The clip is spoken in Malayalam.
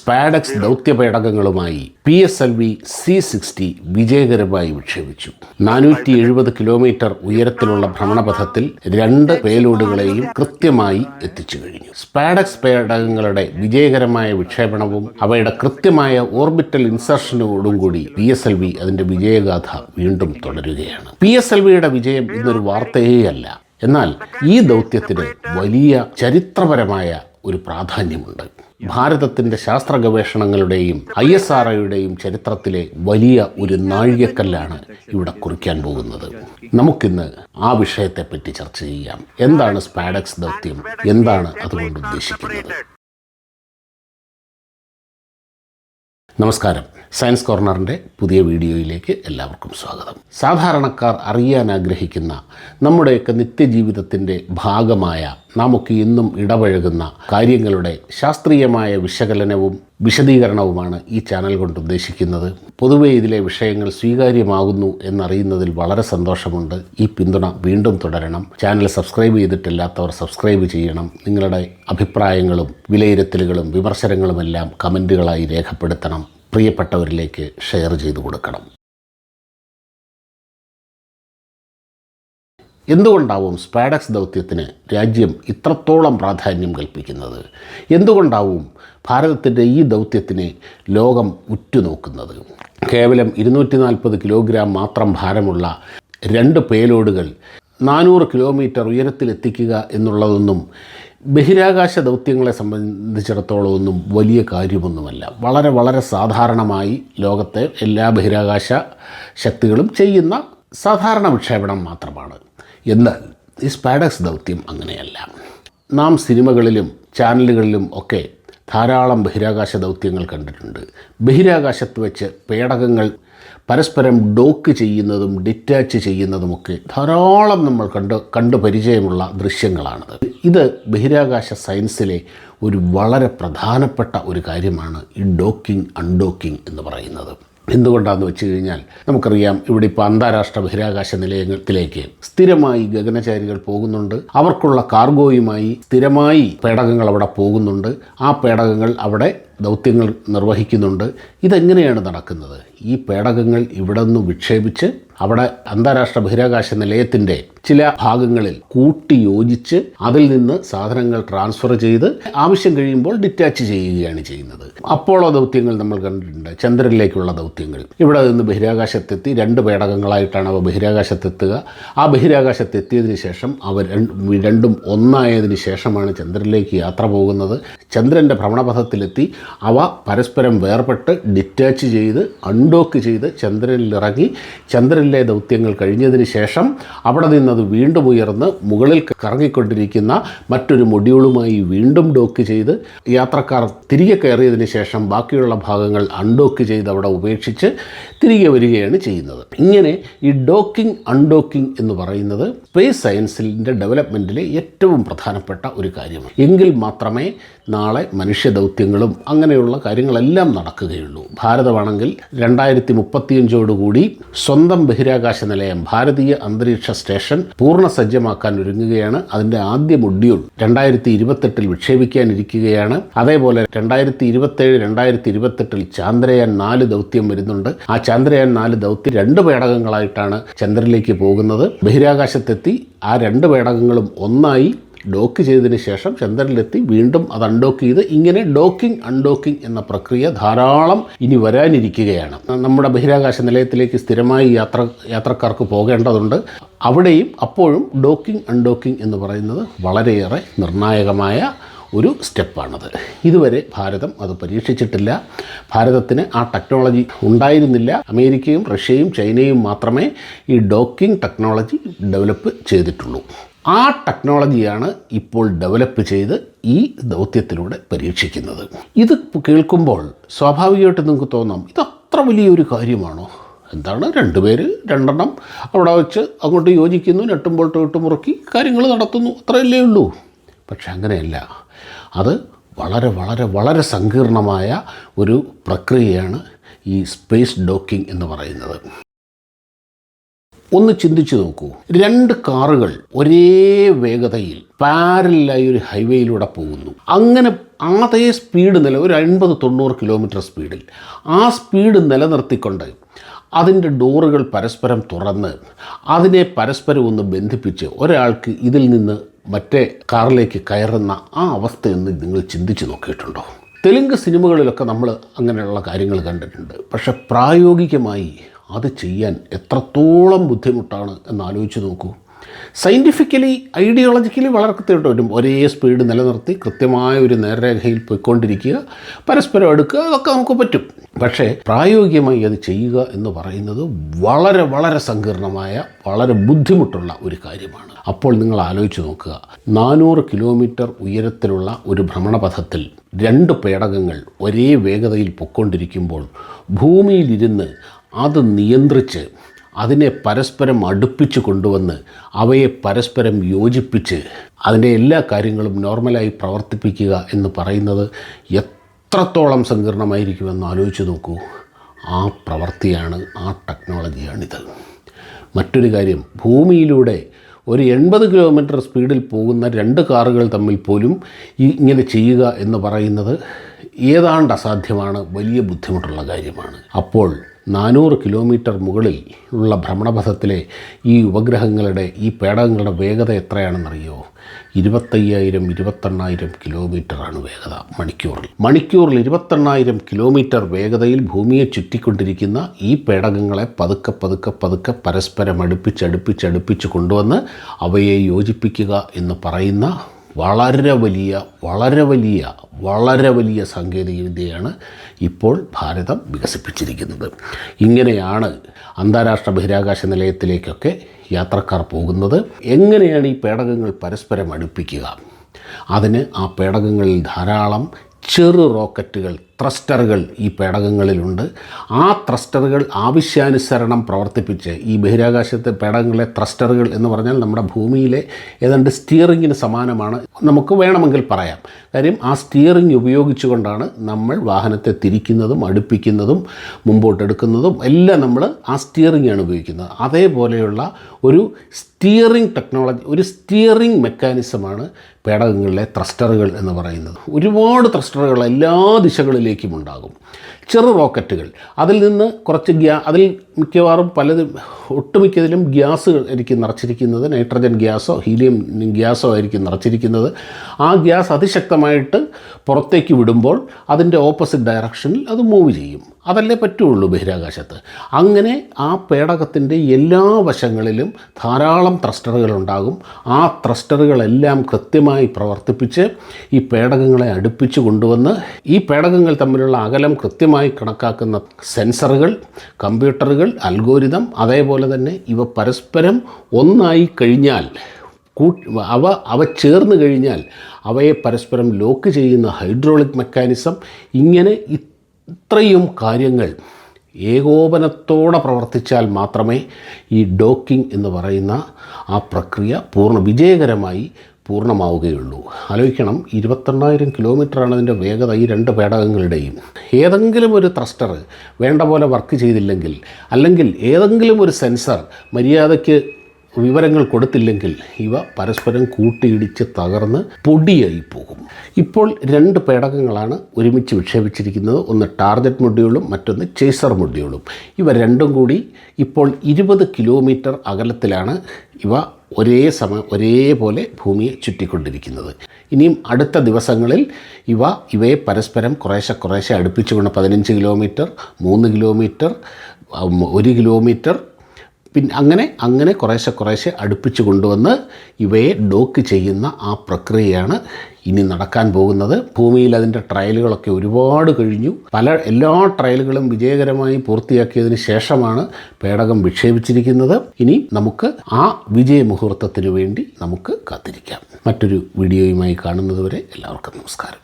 SpaDeX ദൗത്യപേടകങ്ങളുമായി P S L V C sixty വിജയകരമായി വിക്ഷേപിച്ചു. നാനൂറ്റി എഴുപത് കിലോമീറ്റർ ഉയരത്തിലുള്ള ഭ്രമണപഥത്തിൽ രണ്ട് പേലോഡുകളെയും കൃത്യമായി എത്തിച്ചു കഴിഞ്ഞു. സ്പാഡക്സ് പേടകങ്ങളുടെ വിജയകരമായ വിക്ഷേപണവും അവയുടെ കൃത്യമായ ഓർബിറ്റൽ ഇൻസർഷനോടും കൂടി പി എസ് എൽ വി അതിന്റെ വിജയഗാഥ വീണ്ടും തുടരുകയാണ്. പി എസ് എൽ വിയുടെ വിജയം ഇന്നൊരു വാർത്തയേയല്ല. എന്നാൽ ഈ ദൗത്യത്തിന് വലിയ ചരിത്രപരമായ ഒരു പ്രാധാന്യമുണ്ട്. ഭാരതത്തിന്റെ ശാസ്ത്ര ഗവേഷണങ്ങളുടെയും ഐ എസ് ആർ ഒയുടെയും ചരിത്രത്തിലെ വലിയ ഒരു നാഴികക്കല്ലാണ് ഇവിടെ കുറിക്കാൻ പോകുന്നത്. നമുക്കിന്ന് ആ വിഷയത്തെപ്പറ്റി ചർച്ച ചെയ്യാം. എന്താണ് സ്പാഡക്സ് ദൗത്യം? എന്താണ് അതുകൊണ്ട് ഉദ്ദേശിക്കുന്നത്? നമസ്കാരം. സയൻസ് കോർണറിന്റെ പുതിയ വീഡിയോയിലേക്ക് എല്ലാവർക്കും സ്വാഗതം. സാധാരണക്കാർ അറിയാൻ ആഗ്രഹിക്കുന്ന നമ്മുടെയൊക്കെ നിത്യജീവിതത്തിന്റെ ഭാഗമായ നാമൊക്കെ ഇന്നും ഇടപഴകുന്ന കാര്യങ്ങളുടെ ശാസ്ത്രീയമായ വിശകലനവും വിശദീകരണവുമാണ് ഈ ചാനൽ കൊണ്ട് ഉദ്ദേശിക്കുന്നത്. പൊതുവെ ഇതിലെ വിഷയങ്ങൾ സ്വീകാര്യമാകുന്നു എന്നറിയുന്നതിൽ വളരെ സന്തോഷമുണ്ട്. ഈ പിന്തുണ വീണ്ടും തുടരണം. ചാനൽ സബ്സ്ക്രൈബ് ചെയ്തിട്ടില്ലാത്തവർ സബ്സ്ക്രൈബ് ചെയ്യണം. നിങ്ങളുടെ അഭിപ്രായങ്ങളും വിലയിരുത്തലുകളും വിമർശനങ്ങളുമെല്ലാം കമന്റുകളായി രേഖപ്പെടുത്തണം. പ്രിയപ്പെട്ടവരിലേക്ക് ഷെയർ ചെയ്തു കൊടുക്കണം. എന്തുകൊണ്ടാവും സ്പാഡക്സ് ദൗത്യത്തിന് രാജ്യം ഇത്രത്തോളം പ്രാധാന്യം കൽപ്പിക്കുന്നത്? എന്തുകൊണ്ടാവും ഭാരതത്തിന്റെ ഈ ദൗത്യത്തിനെ ലോകം ഉറ്റുനോക്കുന്നത്? കേവലം ഇരുന്നൂറ്റി നാൽപ്പത് കിലോഗ്രാം മാത്രം ഭാരമുള്ള രണ്ട് പേലോഡുകൾ നാനൂറ് കിലോമീറ്റർ ഉയരത്തിലെത്തിക്കുക എന്നുള്ളതൊന്നും ബഹിരാകാശ ദൗത്യങ്ങളെ സംബന്ധിച്ചിടത്തോളം ഒന്നും വലിയ കാര്യമൊന്നുമല്ല. വളരെ വളരെ സാധാരണമായി ലോകത്തെ എല്ലാ ബഹിരാകാശ ശക്തികളും ചെയ്യുന്ന സാധാരണ വിക്ഷേപണം മാത്രമാണ്. എന്നാൽ ഈ സ്പാഡക്സ് ദൗത്യം അങ്ങനെയല്ല. നാം സിനിമകളിലും ചാനലുകളിലും ഒക്കെ ധാരാളം ബഹിരാകാശ ദൗത്യങ്ങൾ കണ്ടിട്ടുണ്ട്. ബഹിരാകാശത്ത് വെച്ച് പേടകങ്ങൾ പരസ്പരം ഡോക്ക് ചെയ്യുന്നതും ഡിറ്റാച്ച് ചെയ്യുന്നതുമൊക്കെ ധാരാളം നമ്മൾ കണ്ട് കണ്ടു പരിചയമുള്ള ദൃശ്യങ്ങളാണത്. ഇത് ബഹിരാകാശ സയൻസിലെ ഒരു വളരെ പ്രധാനപ്പെട്ട ഒരു കാര്യമാണ് ഈ ഡോക്കിംഗ് അൺഡോക്കിംഗ് എന്ന് പറയുന്നത്. എന്തുകൊണ്ടാണെന്ന് വെച്ച് കഴിഞ്ഞാൽ നമുക്കറിയാം ഇവിടെ ഇപ്പോൾ അന്താരാഷ്ട്ര ബഹിരാകാശ നിലയത്തിലേക്ക് സ്ഥിരമായി ഗഗനചാരികൾ പോകുന്നുണ്ട്. അവർക്കുള്ള കാർഗോയുമായി സ്ഥിരമായി പേടകങ്ങൾ അവിടെ പോകുന്നുണ്ട്. ആ പേടകങ്ങൾ അവിടെ ദൗത്യങ്ങൾ നിർവഹിക്കുന്നുണ്ട്. ഇതെങ്ങനെയാണ് നടക്കുന്നത്? ഈ പേടകങ്ങൾ ഇവിടെ നിന്ന് വിക്ഷേപിച്ച് അവിടെ അന്താരാഷ്ട്ര ബഹിരാകാശ നിലയത്തിന്റെ ചില ഭാഗങ്ങളിൽ കൂട്ടി യോജിച്ച് അതിൽ നിന്ന് സാധനങ്ങൾ ട്രാൻസ്ഫർ ചെയ്ത് ആവശ്യം കഴിയുമ്പോൾ ഡിറ്റാച്ച് ചെയ്യുകയാണ് ചെയ്യുന്നത്. അപ്പോളോ ദൗത്യങ്ങൾ നമ്മൾ കണ്ടിട്ടുണ്ട്. ചന്ദ്രനിലേക്കുള്ള ദൗത്യങ്ങൾ. ഇവിടെ നിന്ന് ബഹിരാകാശത്തെത്തി രണ്ട് പേടകങ്ങളായിട്ടാണ് അവ ബഹിരാകാശത്തെത്തുക. ആ ബഹിരാകാശത്തെത്തിയതിന് ശേഷം അവർ രണ്ടും ഒന്നായതിനു ശേഷമാണ് ചന്ദ്രനിലേക്ക് യാത്ര പോകുന്നത്. ചന്ദ്രന്റെ ഭ്രമണപഥത്തിലെത്തി അവ പരസ്പരം വേർപെട്ട് ഡിറ്റാച്ച് ചെയ്ത് അൺഡോക്ക് ചെയ്ത് ചന്ദ്രനിൽ ഇറങ്ങി ചന്ദ്രനിലെ ദൗത്യങ്ങൾ കഴിഞ്ഞതിന് ശേഷം അവിടെ നിന്നത് വീണ്ടും ഉയർന്ന് മുകളിൽ കറങ്ങിക്കൊണ്ടിരിക്കുന്ന മറ്റൊരു മൊഡ്യൂളുമായി വീണ്ടും ഡോക്ക് ചെയ്ത് യാത്രക്കാർ തിരികെ കയറിയതിന് ശേഷം ബാക്കിയുള്ള ഭാഗങ്ങൾ അൺഡോക്ക് ചെയ്ത് അവിടെ ഉപേക്ഷിച്ച് തിരികെ വരികയാണ് ചെയ്യുന്നത്. ഇങ്ങനെ ഈ ഡോക്കിംഗ് അൺഡോക്കിംഗ് എന്ന് പറയുന്നത് സ്പേസ് സയൻസിന്റെ ഡെവലപ്മെന്റിലെ ഏറ്റവും പ്രധാനപ്പെട്ട ഒരു കാര്യമാണ്. എങ്കിൽ മാത്രമേ നാളെ മനുഷ്യ ദൗത്യങ്ങളും അങ്ങനെയുള്ള കാര്യങ്ങളെല്ലാം നടക്കുകയുള്ളൂ. ഭാരതമാണെങ്കിൽ രണ്ടായിരത്തി മുപ്പത്തിയഞ്ചോടുകൂടി സ്വന്തം ബഹിരാകാശ നിലയം ഭാരതീയ അന്തരീക്ഷ സ്റ്റേഷൻ പൂർണ സജ്ജമാക്കാൻ ഒരുങ്ങുകയാണ്. അതിന്റെ ആദ്യ മൊഡ്യൂൾ രണ്ടായിരത്തി ഇരുപത്തെട്ടിൽ വിക്ഷേപിക്കാനിരിക്കുകയാണ്. അതേപോലെ രണ്ടായിരത്തി ഇരുപത്തേഴ് രണ്ടായിരത്തി ഇരുപത്തെട്ടിൽ ചാന്ദ്രയാൻ നാല് ദൗത്യം വരുന്നുണ്ട്. ആ ചാന്ദ്രയാൻ നാല് ദൗത്യം രണ്ട് പേടകങ്ങളായിട്ടാണ് ചന്ദ്രനിലേക്ക് പോകുന്നത്. ബഹിരാകാശത്തെത്തി ആ രണ്ട് പേടകങ്ങളും ഒന്നായി ഡോക്ക് ചെയ്തതിന് ശേഷം ചന്ദ്രനിലെത്തി വീണ്ടും അത് അൺഡോക്ക് ചെയ്ത് ഇങ്ങനെ ഡോക്കിംഗ് അൺഡോക്കിംഗ് എന്ന പ്രക്രിയ ധാരാളം ഇനി വരാനിരിക്കുകയാണ്. നമ്മുടെ ബഹിരാകാശ നിലയത്തിലേക്ക് സ്ഥിരമായി യാത്ര യാത്രക്കാർക്ക് പോകേണ്ടതുണ്ട്. അവിടെയും അപ്പോഴും ഡോക്കിംഗ് അൺഡോക്കിംഗ് എന്ന് പറയുന്നത് വളരെയേറെ നിർണായകമായ ഒരു സ്റ്റെപ്പാണത്. ഇതുവരെ ഭാരതം അത് പരീക്ഷിച്ചിട്ടില്ല. ഭാരതത്തിന് ആ ടെക്നോളജി ഉണ്ടായിരുന്നില്ല. അമേരിക്കയും റഷ്യയും ചൈനയും മാത്രമേ ഈ ഡോക്കിംഗ് ടെക്നോളജി ഡെവലപ്പ് ചെയ്തിട്ടുള്ളൂ. ആ ടെക്നോളജിയാണ് ഇപ്പോൾ ഡെവലപ്പ് ചെയ്ത് ഈ ദൗത്യത്തിലൂടെ പരീക്ഷിക്കുന്നത്. ഇത് കേൾക്കുമ്പോൾ സ്വാഭാവികമായിട്ട് നിങ്ങൾക്ക് തോന്നാം ഇത് അത്ര വലിയൊരു കാര്യമാണോ? എന്താണ് രണ്ടുപേര് രണ്ടെണ്ണം അവിടെ വെച്ച് അങ്ങോട്ട് യോജിക്കുന്നു നെട്ടും ബോൾട്ടും ഇട്ട് മുറുക്കി കാര്യങ്ങൾ നടത്തുന്നു അത്രയല്ലേ ഉള്ളൂ. പക്ഷെ അങ്ങനെയല്ല. അത് വളരെ വളരെ വളരെ സങ്കീർണമായ ഒരു പ്രക്രിയയാണ് ഈ സ്പേസ് ഡോക്കിംഗ് എന്ന് പറയുന്നത്. ഒന്ന് ചിന്തിച്ചു നോക്കൂ. രണ്ട് കാറുകൾ ഒരേ വേഗതയിൽ പാരലായി ഒരു ഹൈവേയിലൂടെ പോകുന്നു. അങ്ങനെ അതേ സ്പീഡ് നില ഒരു അൻപത് തൊണ്ണൂറ് കിലോമീറ്റർ സ്പീഡിൽ ആ സ്പീഡ് നിലനിർത്തിക്കൊണ്ട് അതിന്റെ ഡോറുകൾ പരസ്പരം തുറന്ന് അതിനെ പരസ്പരം ഒന്ന് ബന്ധിപ്പിച്ച് ഒരാൾക്ക് ഇതിൽ നിന്ന് മറ്റേ കാറിലേക്ക് കയറുന്ന ആ അവസ്ഥയൊന്ന് നിങ്ങൾ ചിന്തിച്ച് നോക്കിയിട്ടുണ്ടോ? തെലുങ്ക് സിനിമകളിലൊക്കെ നമ്മൾ അങ്ങനെയുള്ള കാര്യങ്ങൾ കണ്ടിട്ടുണ്ട്. പക്ഷെ പ്രായോഗികമായി അത് ചെയ്യാൻ എത്രത്തോളം ബുദ്ധിമുട്ടാണ് എന്ന് ആലോചിച്ച് നോക്കൂ. സയന്റിഫിക്കലി ഐഡിയോളജിക്കലി വളരെ കൃത്യമായിട്ട് വരും. ഒരേ സ്പീഡ് നിലനിർത്തി കൃത്യമായ ഒരു നേർരേഖയിൽ പോയിക്കൊണ്ടിരിക്കുക. പരസ്പരം എടുക്കുക അതൊക്കെ നമുക്ക് പറ്റും. പക്ഷേ പ്രായോഗികമായി അത് ചെയ്യുക എന്ന് പറയുന്നത് വളരെ വളരെ സങ്കീർണമായ വളരെ ബുദ്ധിമുട്ടുള്ള ഒരു കാര്യമാണ്. അപ്പോൾ നിങ്ങൾ ആലോചിച്ച് നോക്കുക. നാനൂറ് കിലോമീറ്റർ ഉയരത്തിലുള്ള ഒരു ഭ്രമണപഥത്തിൽ രണ്ട് പേടകങ്ങൾ ഒരേ വേഗതയിൽ പൊക്കൊണ്ടിരിക്കുമ്പോൾ ഭൂമിയിലിരുന്ന് അത് നിയന്ത്രിച്ച് അതിനെ പരസ്പരം അടുപ്പിച്ച് കൊണ്ടുവന്ന് അവയെ പരസ്പരം യോജിപ്പിച്ച് അതിന്റെ എല്ലാ കാര്യങ്ങളും നോർമലായി പ്രവർത്തിപ്പിക്കുക എന്ന് പറയുന്നത് എത്രത്തോളം സങ്കീർണമായിരിക്കുമെന്ന് ആലോചിച്ച് നോക്കൂ. ആ പ്രവൃത്തിയാണ് ആ ടെക്നോളജിയാണിത്. മറ്റൊരു കാര്യം ഭൂമിയിലൂടെ ഒരു എൺപത് കിലോമീറ്റർ സ്പീഡിൽ പോകുന്ന രണ്ട് കാറുകൾ തമ്മിൽ പോലും ഇങ്ങനെ ചെയ്യുക എന്ന് പറയുന്നത് ഏതാണ്ട് അസാധ്യമാണ് വലിയ ബുദ്ധിമുട്ടുള്ള കാര്യമാണ്. അപ്പോൾ നാനൂറ് കിലോമീറ്റർ മുകളിൽ ഉള്ള ഭ്രമണപഥത്തിലെ ഈ ഉപഗ്രഹങ്ങളുടെ ഈ പേടകങ്ങളുടെ വേഗത എത്രയാണെന്നറിയോ? ഇരുപത്തയ്യായിരം ഇരുപത്തെണ്ണായിരം കിലോമീറ്ററാണ് വേഗത മണിക്കൂറിൽ. മണിക്കൂറിൽ ഇരുപത്തെണ്ണായിരം കിലോമീറ്റർ വേഗതയിൽ ഭൂമിയെ ചുറ്റിക്കൊണ്ടിരിക്കുന്ന ഈ പേടകങ്ങളെ പതുക്കെ പതുക്കെ പതുക്കെ പരസ്പരം അടുപ്പിച്ച് അടുപ്പിച്ച് അടുപ്പിച്ച് കൊണ്ടുവന്ന് അവയെ യോജിപ്പിക്കുക എന്ന് പറയുന്ന വളരെ വലിയ വളരെ വലിയ വളരെ വലിയ സാങ്കേതികവിദ്യയാണ് ഇപ്പോൾ ഭാരതം വികസിപ്പിച്ചിരിക്കുന്നത്. ഇങ്ങനെയാണ് അന്താരാഷ്ട്ര ബഹിരാകാശ നിലയത്തിലേക്കൊക്കെ യാത്രക്കാർ പോകുന്നത്. എങ്ങനെയാണ് ഈ പേടകങ്ങൾ പരസ്പരം അടുപ്പിക്കുക? അതിന് ആ പേടകങ്ങളിൽ ധാരാളം ചെറു റോക്കറ്റുകൾ ത്രസ്റ്ററുകൾ ഈ പേടകങ്ങളിലുണ്ട്. ആ ത്രസ്റ്ററുകൾ ആവശ്യാനുസരണം പ്രവർത്തിപ്പിച്ച് ഈ ബഹിരാകാശത്തെ പേടകങ്ങളെ ത്രസ്റ്ററുകൾ എന്ന് പറഞ്ഞാൽ നമ്മുടെ ഭൂമിയിലെ ഏതാണ്ട് സ്റ്റിയറിങ്ങിന് സമാനമാണ്. നമുക്ക് വേണമെങ്കിൽ പറയാം. കാര്യം ആ സ്റ്റിയറിംഗ് ഉപയോഗിച്ചുകൊണ്ടാണ് നമ്മൾ വാഹനത്തെ തിരിക്കുന്നതും അടുപ്പിക്കുന്നതും മുമ്പോട്ടെടുക്കുന്നതും എല്ലാം നമ്മൾ ആ സ്റ്റിയറിംഗാണ് ഉപയോഗിക്കുന്നത്. അതേപോലെയുള്ള ഒരു സ്റ്റിയറിംഗ് ടെക്നോളജി ഒരു സ്റ്റിയറിംഗ് മെക്കാനിസമാണ് പേടകങ്ങളിലെ ത്രസ്റ്ററുകൾ എന്ന് പറയുന്നത്. ഒരുപാട് ത്രസ്റ്ററുകൾ എല്ലാ ദിശകളിലേക്കും ഉണ്ടാകും ചെറു റോക്കറ്റുകൾ. അതിൽ നിന്ന് കുറച്ച് ഗ്യാ അതിൽ മിക്കവാറും പലതും ഒട്ടുമിക്കതിലും ഗ്യാസ് ആയിരിക്കും നിറച്ചിരിക്കുന്നത്. നൈട്രജൻ ഗ്യാസോ ഹീലിയം ഗ്യാസോ ആയിരിക്കും നിറച്ചിരിക്കുന്നത്. ആ ഗ്യാസ് അതിശക്തമായിട്ട് പുറത്തേക്ക് വിടുമ്പോൾ അതിന്റെ ഓപ്പോസിറ്റ് ഡയറക്ഷനിൽ അത് മൂവ് ചെയ്യും. അതല്ലേ പറ്റുള്ളൂ ബഹിരാകാശത്ത്. അങ്ങനെ ആ പേടകത്തിന്റെ എല്ലാ വശങ്ങളിലും ധാരാളം ത്രസ്റ്ററുകൾ ഉണ്ടാകും. ആ ത്രസ്റ്ററുകളെല്ലാം കൃത്യമായി പ്രവർത്തിപ്പിച്ച് ഈ പേടകങ്ങളെ അടുപ്പിച്ച് കൊണ്ടുവന്ന് ഈ പേടകങ്ങൾ തമ്മിലുള്ള അകലം കൃത്യമായി കണക്കാക്കുന്ന സെൻസറുകൾ കമ്പ്യൂട്ടറുകൾ അൽഗോരിതം അതേപോലെ തന്നെ ഇവ പരസ്പരം ഒന്നായി കഴിഞ്ഞാൽ അവ അവ ചേർന്ന് കഴിഞ്ഞാൽ അവയെ പരസ്പരം ലോക്ക് ചെയ്യുന്ന ഹൈഡ്രോളിക് മെക്കാനിസം ഇങ്ങനെ ഇത്രയും കാര്യങ്ങൾ ഏകോപനത്തോടെ പ്രവർത്തിച്ചാൽ മാത്രമേ ഈ ഡോക്കിംഗ് എന്ന് പറയുന്ന ആ പ്രക്രിയ പൂർണ വിജയകരമായി പൂർണമാവുകയുള്ളൂ. ആലോചിക്കണം ഇരുപത്തെണ്ണായിരം കിലോമീറ്ററാണ് അതിന്റെ വേഗത ഈ രണ്ട് പേടകങ്ങളുടെയും. ഏതെങ്കിലും ഒരു ത്രസ്റ്റർ വേണ്ട പോലെ വർക്ക് ചെയ്തില്ലെങ്കിൽ അല്ലെങ്കിൽ ഏതെങ്കിലും ഒരു സെൻസർ മര്യാദയ്ക്ക് വിവരങ്ങൾ കൊടുത്തില്ലെങ്കിൽ ഇവ പരസ്പരം കൂട്ടിയിടിച്ച് തകർന്ന് പൊടിയായി പോകും. ഇപ്പോൾ രണ്ട് പേടകങ്ങളാണ് ഒരുമിച്ച് വിക്ഷേപിച്ചിരിക്കുന്നത്. ഒന്ന് ടാർഗറ്റ് മൊഡ്യൂളും മറ്റൊന്ന് ചേസർ മൊഡ്യൂളും. ഇവ രണ്ടും കൂടി ഇപ്പോൾ ഇരുപത് കിലോമീറ്റർ അകലത്തിലാണ്. ഇവ ഒരേ സമയം ഒരേപോലെ ഭൂമിയെ ചുറ്റിക്കൊണ്ടിരിക്കുന്നത്. ഇനിയും അടുത്ത ദിവസങ്ങളിൽ ഇവ ഇവയെ പരസ്പരം കുറേശ്ശെ കുറേശ്ശെ അടുപ്പിച്ചുകൊണ്ട് പതിനഞ്ച് കിലോമീറ്റർ മൂന്ന് കിലോമീറ്റർ ഒരു കിലോമീറ്റർ പിന്നെ അങ്ങനെ അങ്ങനെ കുറേശ്ശെ കുറേശ്ശെ അടുപ്പിച്ച് കൊണ്ടുവന്ന് ഇവയെ ഡോക്ക് ചെയ്യുന്ന ആ പ്രക്രിയയാണ് ഇനി നടക്കാൻ പോകുന്നത്. ഭൂമിയിൽ അതിന്റെ ട്രയലുകളൊക്കെ ഒരുപാട് കഴിഞ്ഞു. പല എല്ലാ ട്രയലുകളും വിജയകരമായി പൂർത്തിയാക്കിയതിന് ശേഷമാണ് പേടകം വിക്ഷേപിച്ചിരിക്കുന്നത്. ഇനി നമുക്ക് ആ വിജയ മുഹൂർത്തത്തിന് വേണ്ടി നമുക്ക് കാത്തിരിക്കാം. മറ്റൊരു വീഡിയോയുമായി കാണുന്നതുവരെ എല്ലാവർക്കും നമസ്കാരം.